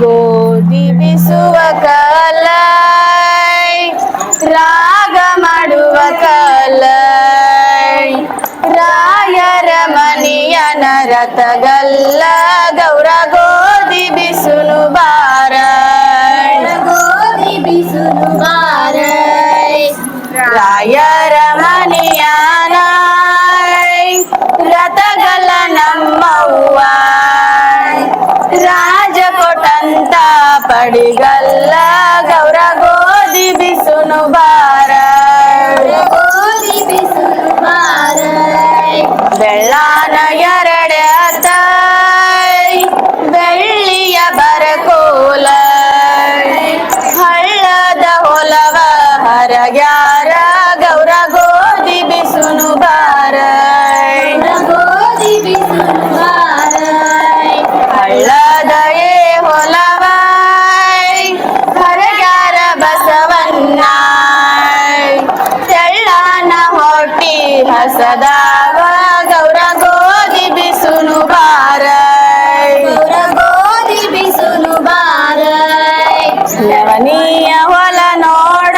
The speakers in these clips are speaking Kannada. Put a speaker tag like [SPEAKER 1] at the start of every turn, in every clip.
[SPEAKER 1] ಗೋಧಿ ಬಿಸುವ ಕಾಲ ರಾಗ ಮಾಡುವ ಕಾಲ. ರಾಯರ ಮನೆಯ ನರತಗಲ್ಲ ಗೌರ ಗೋಧಿ ರಾಜ ಕೊಟ್ಟಂತ ಪಡಿಗಲ್ಲ ಗೌರ ಗೋಧಿ ಬಿಸುನು ಬಾರ
[SPEAKER 2] ಗೋಧಿ ಬಿಸಿಲು ಬಾರ
[SPEAKER 1] ಬೆಳ್ಳಾನ ಎರಡೆ ಹಸದಾವ ಗೌರ ಗೋಧಿ ಬಿಸುನು ಬಾರ
[SPEAKER 2] ಗೌರ ಗೋಧಿ ಬಿಸಿಲು ಬಾರ
[SPEAKER 1] ಲವನೀಯ ಹೊಲ ನೋಡ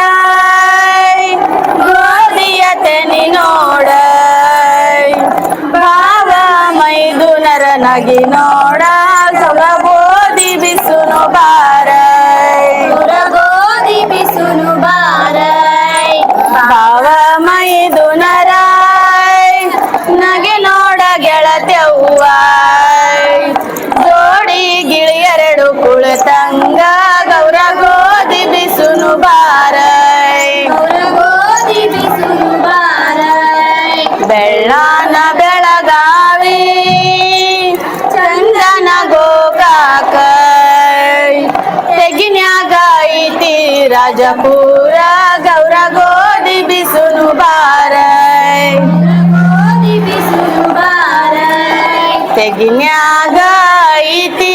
[SPEAKER 1] ಗೋಧಿಯ ತೆನಿ ನೋಡ ಭಾವ ಮೈದುನರ ನಗಿ ನೋಡ ಕುಳಿತಂಗ ಗೌರ ಗೋಧಿ ಬಿಸುನು ಬಾರ.
[SPEAKER 2] ಗೌರ ಗೋಧಿ ಬಿಸುನು ಬಾರ.
[SPEAKER 1] ಬೆಳ್ಳಾನ ಬೆಳಗಾವಿ ಚಂದನ ಗೋಕಾಕ. ತೆಗಿನ್ಯಾಗ ಐತಿ ರಾಜಪುರ ಗೌರ ಗೋಧಿ ಬಿಸುನು ಬಾರ. ತೆಗಿನ್ಯಾಗ ಐತಿ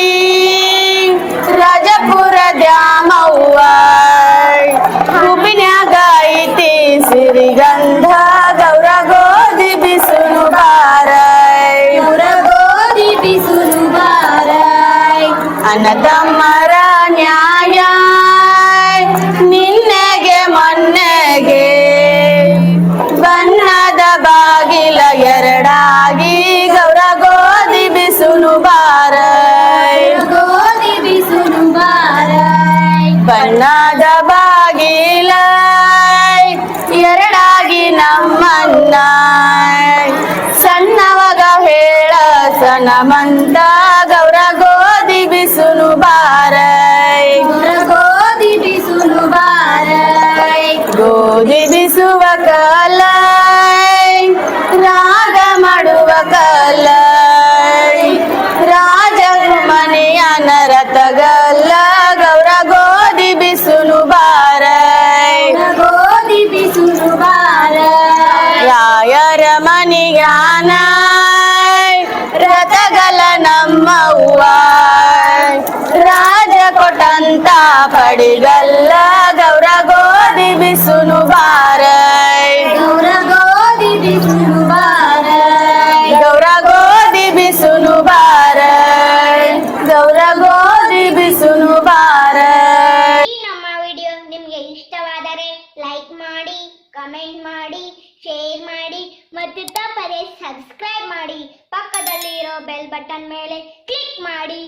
[SPEAKER 1] ಬಾಗಿಲ ಎರಡಾಗಿ ಗೌರ ಗೋಧಿ ಬಿಸುನು ಬಾರ.
[SPEAKER 2] ಗೋಧಿ ಬಿಸುನು ಬಾರ.
[SPEAKER 1] ಬಣ್ಣದ ಬಾಗಿಲ ಎರಡಾಗಿ ನಮ್ಮನ್ನ ಸಣ್ಣವಾಗ ಹೇಳ ಸಣಮಂತ ಗೌರ ಗೋಧಿ ಬಿಸುನು ಬಾರ. ರಾಯರ ಮನಿಗಾನ ರಥಗಲ ನಮ್ಮವ್ವ ರಾಜ ಕೊಟ್ಟಂತ ಪಡಿಗಲ್ಲ ಗೌರ ಗೋಧಿ ಬಿಸುನು ಬಾರ
[SPEAKER 2] ಗೌರ ಗೋಧಿ
[SPEAKER 3] ಬಟನ್ ಮೇಲೆ ಕ್ಲಿಕ್ ಮಾಡಿ.